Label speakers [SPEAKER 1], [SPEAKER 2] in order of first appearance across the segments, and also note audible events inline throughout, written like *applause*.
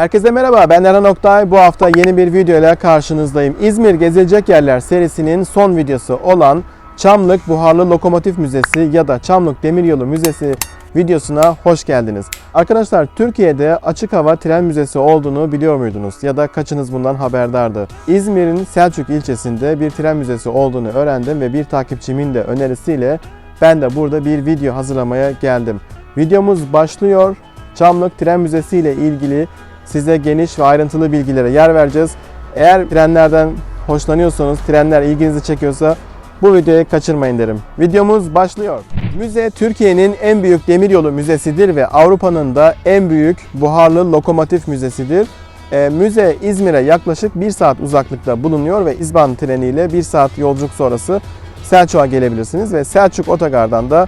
[SPEAKER 1] Herkese merhaba ben Eren Oktay. Bu hafta yeni bir video ile karşınızdayım. İzmir Gezilecek Yerler serisinin son videosu olan Çamlık Buharlı Lokomotif Müzesi ya da Çamlık Demiryolu Müzesi videosuna hoş geldiniz. Arkadaşlar Türkiye'de açık hava tren müzesi olduğunu biliyor muydunuz? Ya da kaçınız bundan haberdardı? İzmir'in Selçuk ilçesinde bir tren müzesi olduğunu öğrendim ve bir takipçimin de önerisiyle ben de burada bir video hazırlamaya geldim. Videomuz başlıyor. Çamlık Tren Müzesi ile ilgili size geniş ve ayrıntılı bilgilere yer vereceğiz. Eğer trenlerden hoşlanıyorsanız, trenler ilginizi çekiyorsa bu videoyu kaçırmayın derim. Videomuz başlıyor. Müze Türkiye'nin en büyük demiryolu müzesidir ve Avrupa'nın da en büyük buharlı lokomotif müzesidir. E, müze İzmir'e yaklaşık 1 saat uzaklıkta bulunuyor ve İzban treniyle 1 saat yolculuk sonrası Selçuk'a gelebilirsiniz ve Selçuk Otogar'dan da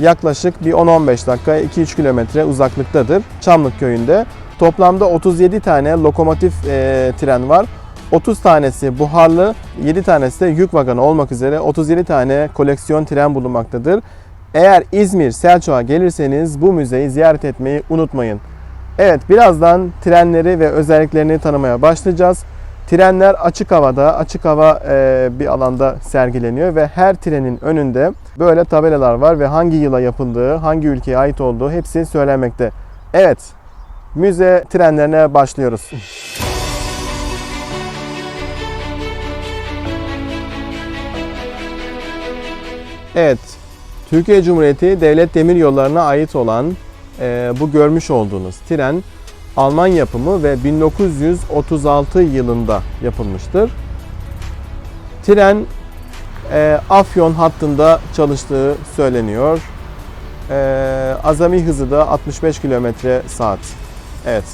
[SPEAKER 1] yaklaşık bir 10-15 dakika 2-3 kilometre uzaklıktadır Çamlık köyünde. Toplamda 37 tane lokomotif e, tren var. 30 tanesi buharlı, 7 tanesi de yük vagonı olmak üzere 37 tane koleksiyon tren bulunmaktadır. Eğer İzmir Selçuk'a gelirseniz bu müzeyi ziyaret etmeyi unutmayın. Evet birazdan trenleri ve özelliklerini tanımaya başlayacağız. Trenler açık havada, açık hava e, bir alanda sergileniyor ve her trenin önünde böyle tabelalar var ve hangi yıla yapıldığı, hangi ülkeye ait olduğu hepsi söylenmekte. Evet, müze trenlerine başlıyoruz. Evet, Türkiye Cumhuriyeti Devlet Demiryolları'na ait olan e, bu görmüş olduğunuz tren Alman yapımı ve 1936 yılında yapılmıştır. Tren e, Afyon hattında çalıştığı söyleniyor. E, azami hızı da 65 km saat. Evet.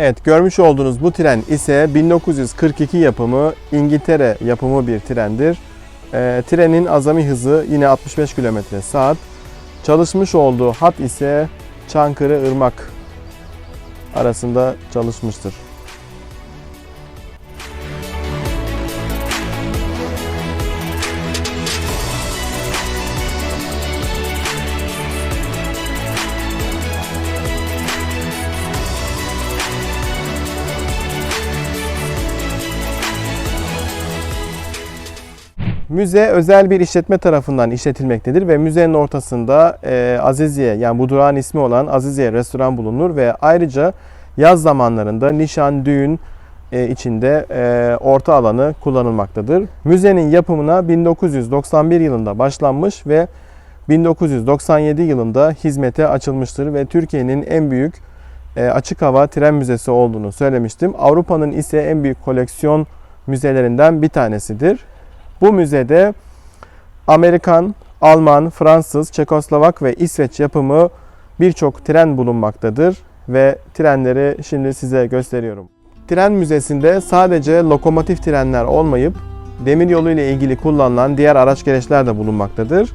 [SPEAKER 1] Evet, görmüş olduğunuz bu tren ise 1942 yapımı İngiltere yapımı bir trendir. Ee, trenin azami hızı yine 65 km saat. Çalışmış olduğu hat ise Çankırı Irmak arasında çalışmıştır. Müze özel bir işletme tarafından işletilmektedir ve müzenin ortasında e, Aziziye yani bu durağın ismi olan Aziziye restoran bulunur ve ayrıca yaz zamanlarında nişan, düğün e, içinde e, orta alanı kullanılmaktadır. Müzenin yapımına 1991 yılında başlanmış ve 1997 yılında hizmete açılmıştır ve Türkiye'nin en büyük e, açık hava tren müzesi olduğunu söylemiştim. Avrupa'nın ise en büyük koleksiyon müzelerinden bir tanesidir. Bu müzede Amerikan, Alman, Fransız, Çekoslovak ve İsveç yapımı birçok tren bulunmaktadır ve trenleri şimdi size gösteriyorum. Tren müzesinde sadece lokomotif trenler olmayıp demiryolu ile ilgili kullanılan diğer araç gereçler de bulunmaktadır.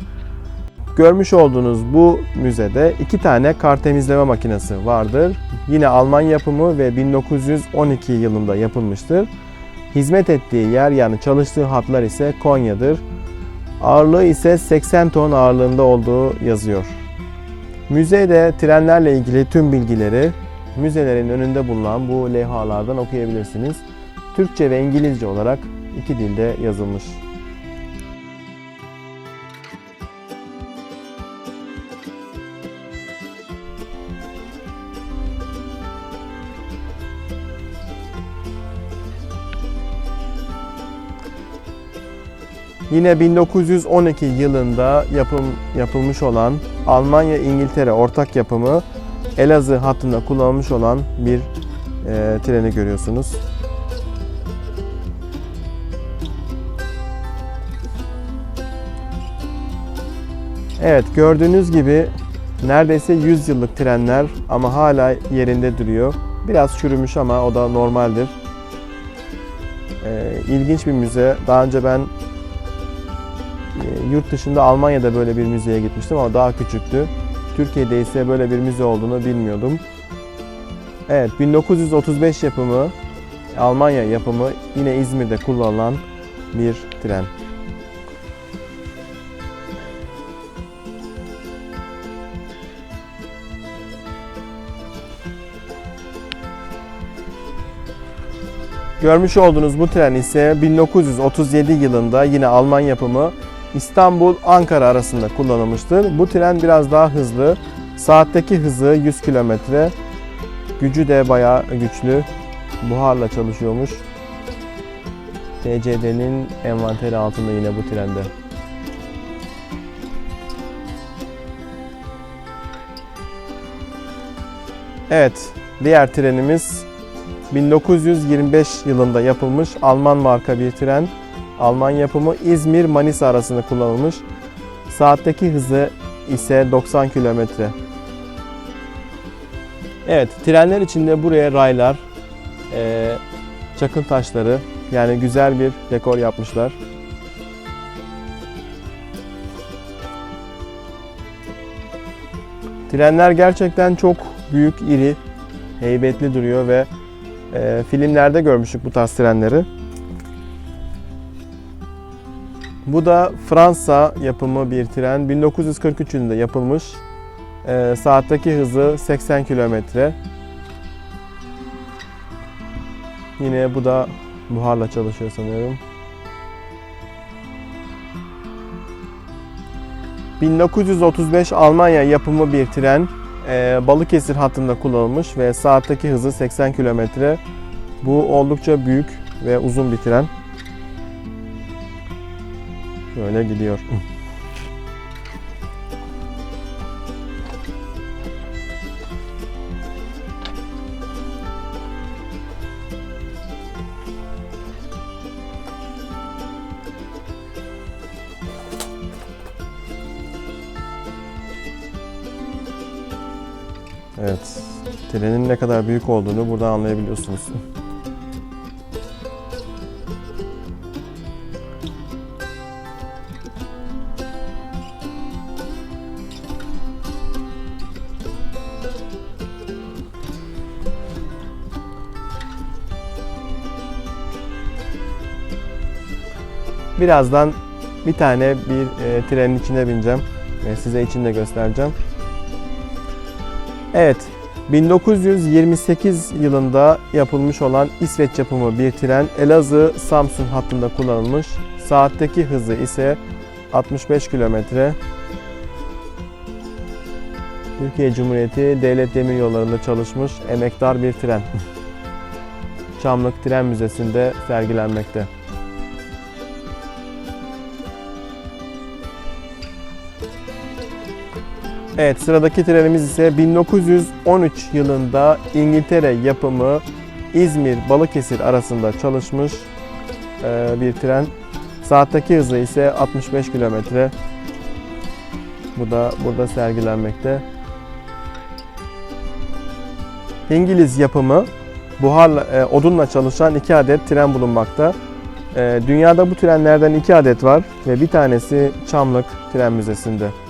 [SPEAKER 1] Görmüş olduğunuz bu müzede iki tane kar temizleme makinesi vardır. Yine Alman yapımı ve 1912 yılında yapılmıştır. Hizmet ettiği yer yani çalıştığı hatlar ise Konya'dır. Ağırlığı ise 80 ton ağırlığında olduğu yazıyor. Müzede trenlerle ilgili tüm bilgileri müzelerin önünde bulunan bu levhalardan okuyabilirsiniz. Türkçe ve İngilizce olarak iki dilde yazılmış. Yine 1912 yılında yapım yapılmış olan Almanya İngiltere ortak yapımı Elazığ hattında kullanılmış olan bir e, treni görüyorsunuz. Evet gördüğünüz gibi Neredeyse 100 yıllık trenler ama hala yerinde duruyor. Biraz çürümüş ama o da normaldir. Ee, ilginç bir müze. Daha önce ben yurt dışında Almanya'da böyle bir müzeye gitmiştim ama daha küçüktü. Türkiye'de ise böyle bir müze olduğunu bilmiyordum. Evet 1935 yapımı Almanya yapımı yine İzmir'de kullanılan bir tren. Görmüş olduğunuz bu tren ise 1937 yılında yine Alman yapımı İstanbul-Ankara arasında kullanılmıştır. Bu tren biraz daha hızlı. Saatteki hızı 100 km. Gücü de bayağı güçlü. Buharla çalışıyormuş. TCD'nin envanteri altında yine bu trende. Evet, diğer trenimiz 1925 yılında yapılmış Alman marka bir tren. Alman yapımı İzmir-Manisa arasında kullanılmış. Saatteki hızı ise 90 kilometre. Evet, trenler içinde buraya raylar, eee, çakıl taşları yani güzel bir dekor yapmışlar. Trenler gerçekten çok büyük, iri, heybetli duruyor ve e, filmlerde görmüştük bu tarz trenleri. Bu da Fransa yapımı bir tren. 1943 yılında yapılmış. E, saatteki hızı 80 kilometre. Yine bu da buharla çalışıyor sanıyorum. 1935 Almanya yapımı bir tren. Ee, Balıkesir hattında kullanılmış ve saatteki hızı 80 kilometre. Bu oldukça büyük ve uzun bir tren. Böyle gidiyor. Evet. Trenin ne kadar büyük olduğunu burada anlayabiliyorsunuz. Birazdan bir tane bir e, trenin içine bineceğim ve size içinde göstereceğim. Evet, 1928 yılında yapılmış olan İsveç yapımı bir tren Elazığ-Samsun hattında kullanılmış. Saatteki hızı ise 65 kilometre. Türkiye Cumhuriyeti Devlet Demiryolları'nda çalışmış emektar bir tren. *laughs* Çamlık Tren Müzesi'nde sergilenmekte. Evet sıradaki trenimiz ise 1913 yılında İngiltere yapımı İzmir Balıkesir arasında çalışmış e, bir tren. Saatteki hızı ise 65 kilometre. Bu da burada sergilenmekte. İngiliz yapımı buharla, e, odunla çalışan iki adet tren bulunmakta. E, dünyada bu trenlerden iki adet var ve bir tanesi Çamlık Tren Müzesi'nde.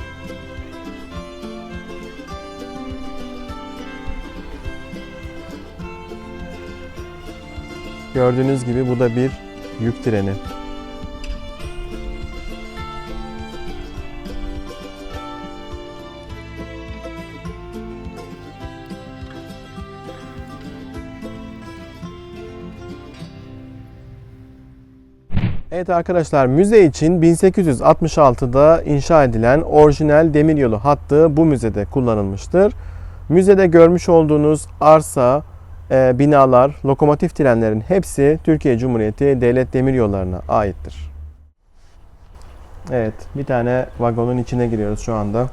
[SPEAKER 1] Gördüğünüz gibi bu da bir yük treni. Evet arkadaşlar müze için 1866'da inşa edilen orijinal demiryolu hattı bu müzede kullanılmıştır. Müzede görmüş olduğunuz arsa, e, binalar, lokomotif trenlerin hepsi Türkiye Cumhuriyeti Devlet Demiryolları'na aittir. Evet, bir tane vagonun içine giriyoruz şu anda.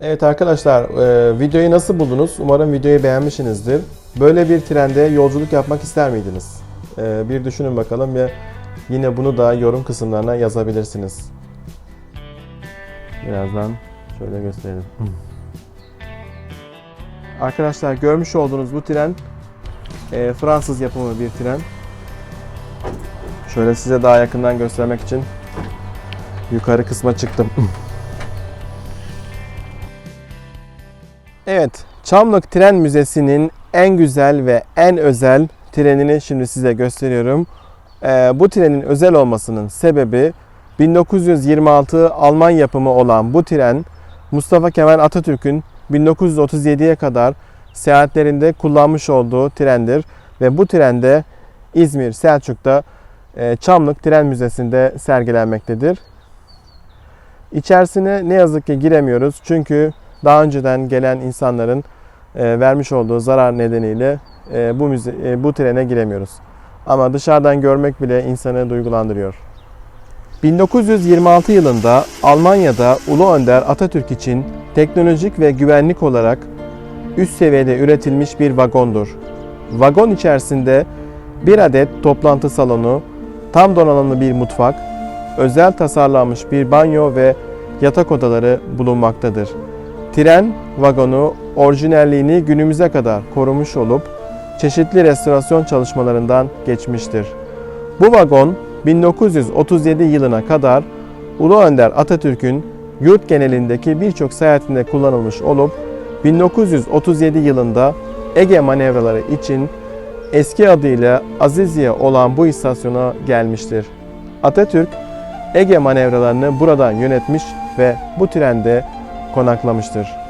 [SPEAKER 1] Evet arkadaşlar, e, videoyu nasıl buldunuz? Umarım videoyu beğenmişsinizdir. Böyle bir trende yolculuk yapmak ister miydiniz? E, bir düşünün bakalım ve yine bunu da yorum kısımlarına yazabilirsiniz. Birazdan şöyle gösterelim. Arkadaşlar görmüş olduğunuz bu tren e, Fransız yapımı bir tren. Şöyle size daha yakından göstermek için yukarı kısma çıktım. Evet, Çamlık Tren Müzesi'nin en güzel ve en özel trenini şimdi size gösteriyorum. Ee, bu trenin özel olmasının sebebi 1926 Alman yapımı olan bu tren Mustafa Kemal Atatürk'ün 1937'ye kadar seyahatlerinde kullanmış olduğu trendir ve bu trende İzmir Selçuk'ta e, Çamlık Tren Müzesi'nde sergilenmektedir. İçerisine ne yazık ki giremiyoruz çünkü daha önceden gelen insanların e, vermiş olduğu zarar nedeniyle e, bu müze, bu trene giremiyoruz. Ama dışarıdan görmek bile insanı duygulandırıyor. 1926 yılında Almanya'da Ulu Önder Atatürk için teknolojik ve güvenlik olarak üst seviyede üretilmiş bir vagondur. Vagon içerisinde bir adet toplantı salonu, tam donanımlı bir mutfak, özel tasarlanmış bir banyo ve yatak odaları bulunmaktadır. Tren vagonu orijinalliğini günümüze kadar korumuş olup çeşitli restorasyon çalışmalarından geçmiştir. Bu vagon 1937 yılına kadar Ulu Önder Atatürk'ün yurt genelindeki birçok seyahatinde kullanılmış olup 1937 yılında Ege manevraları için eski adıyla Aziziye olan bu istasyona gelmiştir. Atatürk Ege manevralarını buradan yönetmiş ve bu trende konaklamıştır.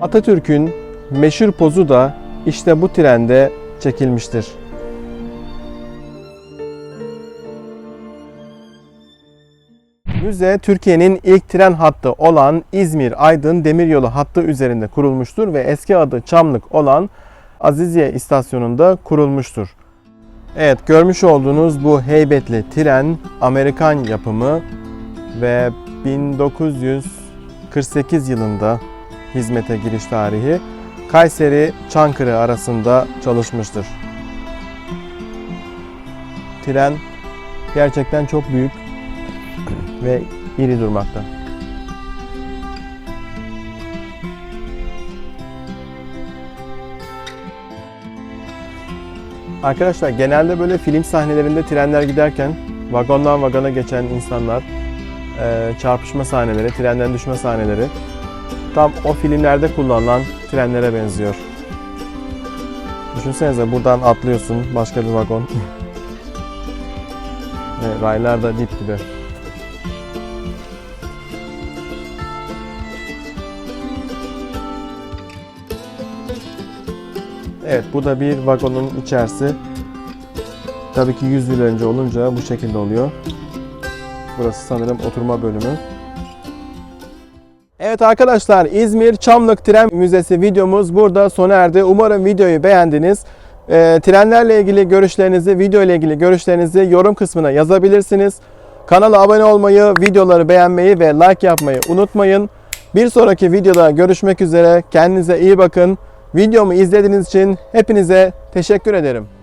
[SPEAKER 1] Atatürk'ün meşhur pozu da işte bu trende çekilmiştir. Müze Türkiye'nin ilk tren hattı olan İzmir-Aydın Demiryolu hattı üzerinde kurulmuştur ve eski adı Çamlık olan Aziziye istasyonunda kurulmuştur. Evet görmüş olduğunuz bu heybetli tren Amerikan yapımı ve 1948 yılında hizmete giriş tarihi Kayseri Çankırı arasında çalışmıştır. Tren gerçekten çok büyük ve iri durmakta. Arkadaşlar genelde böyle film sahnelerinde trenler giderken vagondan vagona geçen insanlar, çarpışma sahneleri, trenden düşme sahneleri tam o filmlerde kullanılan trenlere benziyor. Düşünsenize buradan atlıyorsun başka bir vagon. *laughs* Ve raylar da dip gibi. Evet bu da bir vagonun içerisi. Tabii ki 100 yıl önce olunca bu şekilde oluyor. Burası sanırım oturma bölümü. Evet arkadaşlar İzmir Çamlık Tren Müzesi videomuz burada sona erdi. Umarım videoyu beğendiniz. Ee, trenlerle ilgili görüşlerinizi, video ile ilgili görüşlerinizi yorum kısmına yazabilirsiniz. Kanala abone olmayı, videoları beğenmeyi ve like yapmayı unutmayın. Bir sonraki videoda görüşmek üzere. Kendinize iyi bakın. Videomu izlediğiniz için hepinize teşekkür ederim.